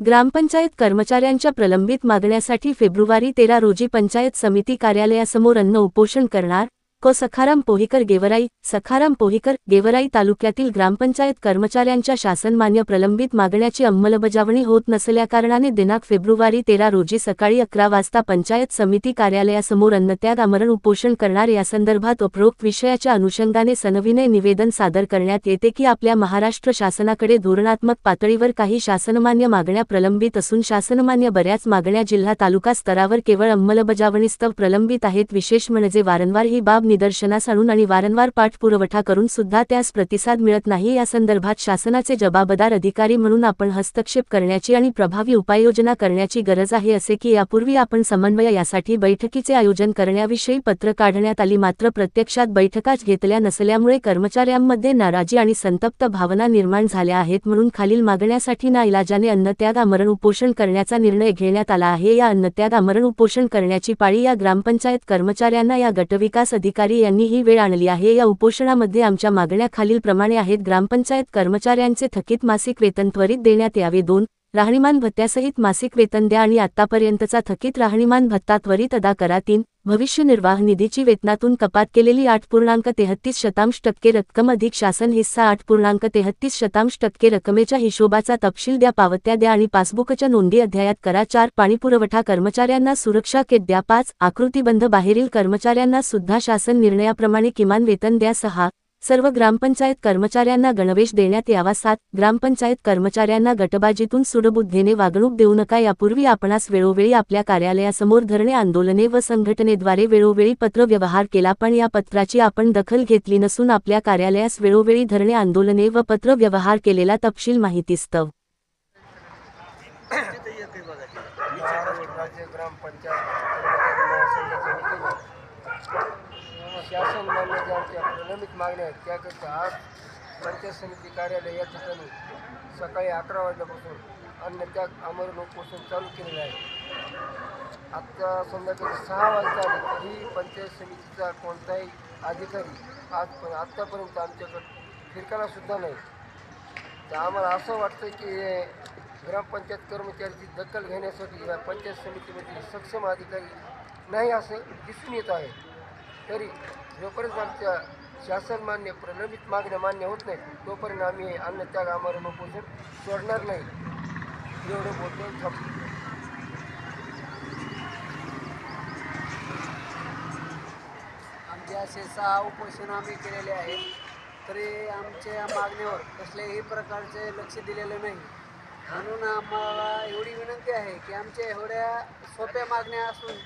ग्रामपंचायत कर्मचाऱ्यांच्या प्रलंबित मागण्यासाठी फेब्रुवारी तेरा रोजी पंचायत समिती कार्यालयासमोर अन्न उपोषण करणार को. सखाराम पोहिकर गेवराई सखाराम पोहिकर गेवराई तालुक्यातील ग्रामपंचायत कर्मचाऱ्यांच्या शासनमान्य प्रलंबित मागण्याची अंमलबजावणी होत नसल्याकारणाने दिनांक फेब्रुवारी तेरा रोजी सकाळी अकरा वाजता पंचायत समिती कार्यालयासमोर अन्नत्याग आमरण उपोषण करणार यासंदर्भात उपरोक्त विषयाच्या अनुषंगाने सनविनय निवेदन सादर करण्यात येते की आपल्या महाराष्ट्र शासनाकडे धोरणात्मक पातळीवर काही शासनमान्य मागण्या प्रलंबित असून शासनमान्य बऱ्याच मागण्या जिल्हा तालुका स्तरावर केवळ अंमलबजावणीस्तव प्रलंबित आहेत. विशेष म्हणजे वारंवार ही बाब निदर्शनास आणून आणि वारंवार पाठपुरवठा करून सुद्धा त्यास प्रतिसाद मिळत नाही या संदर्भात शासनाचे जबाबदार अधिकारी म्हणून आपण हस्तक्षेप करण्याची आणि प्रभावी उपाययोजना करण्याची गरज आहे असे की यापूर्वी आपण समन्वय यासाठी बैठकीचे आयोजन करण्याविषयी पत्र काढण्यात आली. मात्र प्रत्यक्षात बैठकाच घेतल्या नसल्यामुळे कर्मचाऱ्यांमध्ये नाराजी आणि संतप्त भावना निर्माण झाल्या आहेत म्हणून खालील मागण्यासाठी ना इलाजाने अन्नत्याग आमरण उपोषण करण्याचा निर्णय घेण्यात आला आहे. या अन्नत्याग आमरण उपोषण करण्याची पाळी या ग्रामपंचायत कर्मचाऱ्यांना या गटविकास अधिकारी यांनी ही वेळ आणली आहे. या उपोषणामध्ये आमच्या मागण्या खालीलप्रमाणे आहेत. ग्रामपंचायत कर्मचाऱ्यांचे थकीत मासिक वेतन त्वरित देण्यात यावे. दोन राहणीमान भत्त्यासहित मासिक वेतन द्या आणि आतापर्यंतचा थकीत राहणीमान भत्ता त्वरित अदा करा. तीन भविष्य निर्वाह निधीची वेतनातून कपात केलेली आठ पूर्णांक तेहत्तीस शतांश टक्के रक्कम अधिक शासन हिस्सा आठ पूर्णांक तेहत्तीस शतांश टक्के रकमेच्या हिशोबाचा तपशील द्या. पावत्या द्या आणि पासबुकच्या नोंदी अध्यायात करा. चार पाणीपुरवठा कर्मचाऱ्यांना सुरक्षा किट द्या. पाच आकृतीबंध बाहेरील कर्मचाऱ्यांना सुद्धा शासन निर्णयाप्रमाणे किमान वेतन द्या. सहा सर्व ग्रामपंचायत कर्मचाऱ्यांना गणवेश देण्यात यावा. सात ग्रामपंचायत कर्मचाऱ्यांना गटबाजीतून सुडबुद्धीने वागणूक देऊ नका. यापूर्वी आपणास वेळोवेळी आपल्या कार्यालयासमोर धरणे आंदोलने व संघटनेद्वारे वेळोवेळी पत्र व्यवहार केला. पण या पत्राची आपण दखल घेतली नसून आपल्या कार्यालयास वेळोवेळी धरणे आंदोलने व पत्र व्यवहार केलेला तपशील माहितीस्तव महाराष्ट्र राज्य ग्रामपंचायत कर्मचारी महासंघाच्या वतीने शासन मान्य ज्या आमच्या प्रलंबित मागण्या आहेत. त्याकरिता आज पंचायत समिती कार्यालय या ठिकाणी सकाळी अकरा वाजल्यापासून अन्नत्याग आमरण उपोषण चालू केलेलं आहे. आत्ता संध्याकाळी सहा वाजता ही पंचायत समितीचा कोणताही अधिकारी आज आत्तापर्यंत आमच्याकडे फिरकाला सुद्धा नाही. तर आम्हाला असं वाटतं की हे ग्रामपंचायत कर्मचाऱ्याची दखल घेण्यासाठी या पंचायत समितीमध्ये सक्षम अधिकारी नाही असं दिसून येत आहे. तरी जोपर्यंत आमच्या शासन मान्य प्रलंबित मागण्या मान्य होत नाहीत. तोपर्यंत आम्ही हे अन्नत्याग आमरण उपोषण सोडणार नाही. एवढं बोलतो थांबतो. आमचे असे सहा उपोषण आम्ही केलेले आहेत. तरी आमच्या मागणीवर कसल्याही प्रकारचे लक्ष दिलेलं नाही. म्हणून आम्हाला एवढी विनंती आहे की आमच्या एवढ्या सोप्या मागण्या असून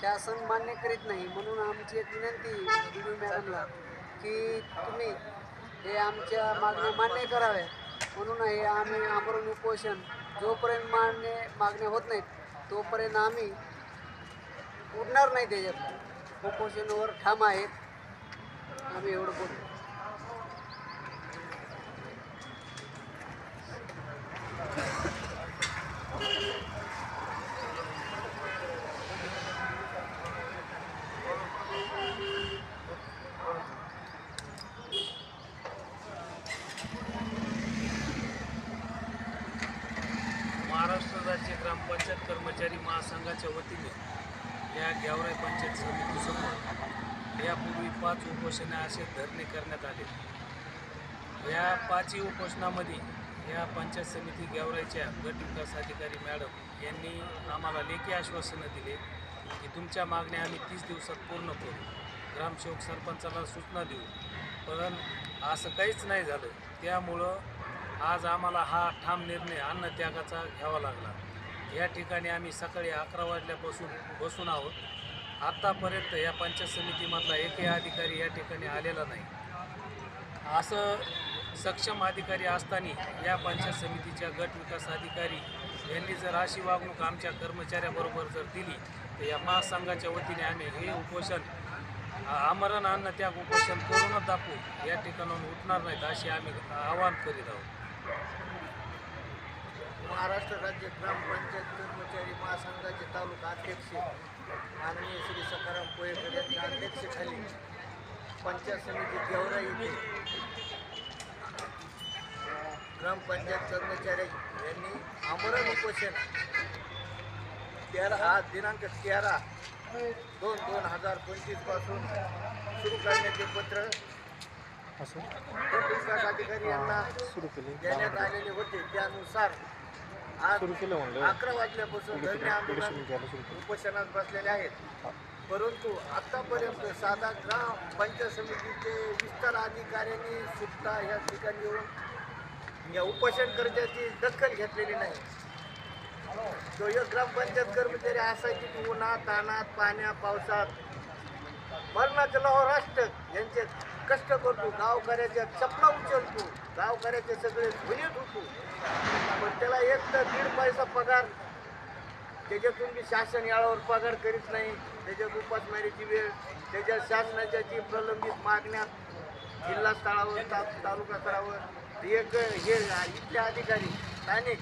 शासन मान्य करीत नाही. म्हणून आमची एक विनंती डी डी मॅडमला. की तुम्ही हे आमच्या मागण्या मान्य कराव्या म्हणून हे आम्ही आमरण उपोषण जोपर्यंत मान्य मागण्या होत नाहीत तोपर्यंत आम्ही उडणार नाही त्याच्यात. उपोषणावर ठाम आहेत. आम्ही एवढं बोलतो महाराष्ट्र राज्य ग्रामपंचायत कर्मचारी महासंघाच्या वतीने या गेवराई पंचायत समितीसमोर यापूर्वी पाच उपोषणे असे धरणे करण्यात आले. या पाचही उपोषणामध्ये या पंचायत समिती गेवराईच्या गट विकास अधिकारी मॅडम यांनी आम्हाला लेखी आश्वासनं दिले की तुमच्या मागण्या आम्ही तीस दिवसात पूर्ण करू. ग्रामसेवक सरपंचाला सूचना देऊ. पण असं काहीच नाही झालं. त्यामुळं आज आम्हाला हा ठाम निर्णय अन्नत्यागाचा घ्यावा लागला. या ठिकाणी आम्ही सकाळी अकरा वाजल्यापासून बसून आहोत. आत्तापर्यंत या पंचायत समितीमधला एकही अधिकारी या ठिकाणी आलेला नाही. असं सक्षम अधिकारी असताना या पंचायत समितीच्या गट विकास अधिकारी यांनी जर अशी वागणूक आमच्या कर्मचाऱ्याबरोबर जर दिली तर या महासंघाच्या वतीने आम्ही हे उपोषण आमरण अन्न त्याग उपोषण करूनच दाखवू या ठिकाणाहून उठणार नाहीत अशी आम्ही आवाहन करीत आहोत. महाराष्ट्र राज्य ग्रामपंचायत कर्मचारी महासंघाचे तालुका अध्यक्ष माननीय श्री सखाराम कोळेकर यांच्या अध्यक्षतेखाली पंचायत समिती गेवरा येथे ग्रामपंचायत कर्मचारी यांनी आमरण उपोषण तेरा आज दिनांक तेरा दोन दोन हजार पंचवीसपासून सुरू करण्याचे पत्र अधिकारी यांना देण्यात आलेले होते. त्यानुसार आज अकरा वाजल्यापासून धरणे आंदोलन उपोषणात बसलेले आहेत. परंतु आतापर्यंत साधा ग्राम पंचायत समितीचे विस्तार अधिकाऱ्यांनी सुद्धा या ठिकाणी येऊन या उपोषण कर्जाची दखल घेतलेली नाही. तो एक ग्रामपंचायत कर्मचारी असायचे की उन्हात तानात पाण्या पावसात मरणाचे राष्ट्र यांचे कष्ट करतो गावकऱ्याच्या चपला उचलतो गावकऱ्याचे सगळे धुनीत होतो पण त्याला एक तर दीड पैसा पगार त्याच्यातून मी शासन याळावर पगार करीत नाही त्याच्यात उपासमारीची वेळ त्याच्या शासनाच्या जी प्रलंबित मागण्या जिल्हा स्तरावर ता तालुका स्तरावर एक हे इथले अधिकारी स्थानिक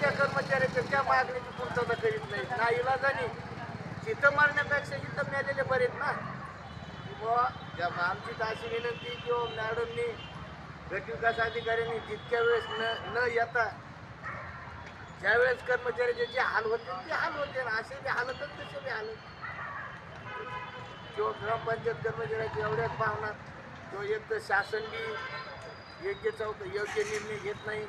त्या कर्मचाऱ्याच्या त्या मागणीची पूर्तता करीत नाही ना इलाजाने तिथं मारण्यापेक्षा इथं मिळालेले बरेच ना. व बुवा आमची तर अशी विनंती किंवा मॅडमनी गटविकास अधिकाऱ्यांनी जितक्या वेळेस न न येता ज्यावेळेस कर्मचाऱ्याचे जे हाल होते ते हाल होते ना. असे बी हालतच तसे बी हालत. किंवा ग्रामपंचायत कर्मचाऱ्याचे एवढ्याच भावना किंवा एक तर शासन बी योग्य चौक योग्य निर्णय घेत नाही.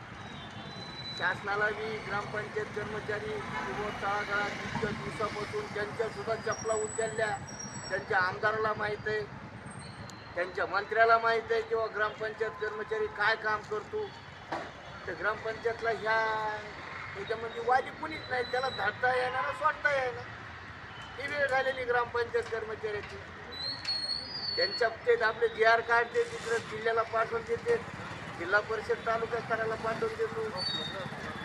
शासनाला बी ग्रामपंचायत कर्मचारी किंवा तळागाळात इतक्या दिवसापासून त्यांच्या सुद्धा चपला उचलल्या. त्यांच्या आमदाराला माहीत आहे त्यांच्या मंत्र्याला माहीत आहे किंवा ग्रामपंचायत कर्मचारी काय काम करतो. तर ग्रामपंचायतला ह्या त्याच्यामध्ये वादी कुणीच नाही त्याला धाडता येणार सोडता येणार. ही वेळ झालेली ग्रामपंचायत कर्मचाऱ्याची. त्यांच्या ते आपले जी आर काढते तिकडे जिल्ह्याला पाठवून देते जिल्हा परिषद तालुका स्तराला पाठवून देतो.